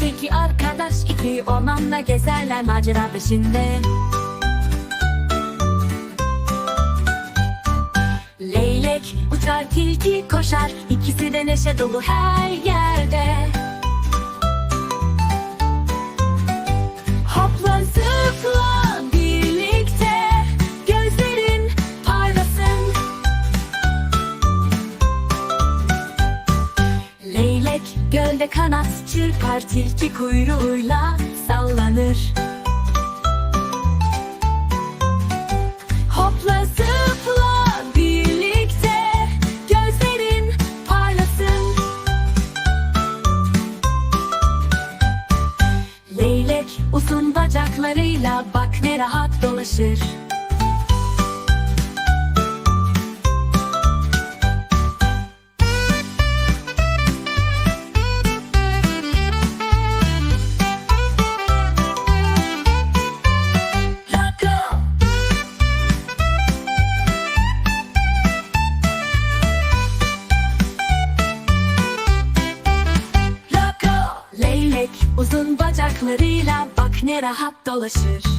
tilki ormanda gezerler macera peşinde. Leylek uçar tilki koşar ikisi de neşe dolu her yerde gölde kanat çırpar tilki kuyruğuyla sallanır. Hopla zıpla birlikte gözlerin parlasın. Leylek uzun bacaklarıyla bak ne rahat dolaşır Leylek uzun bacaklarıyla bak ne rahat dolaşır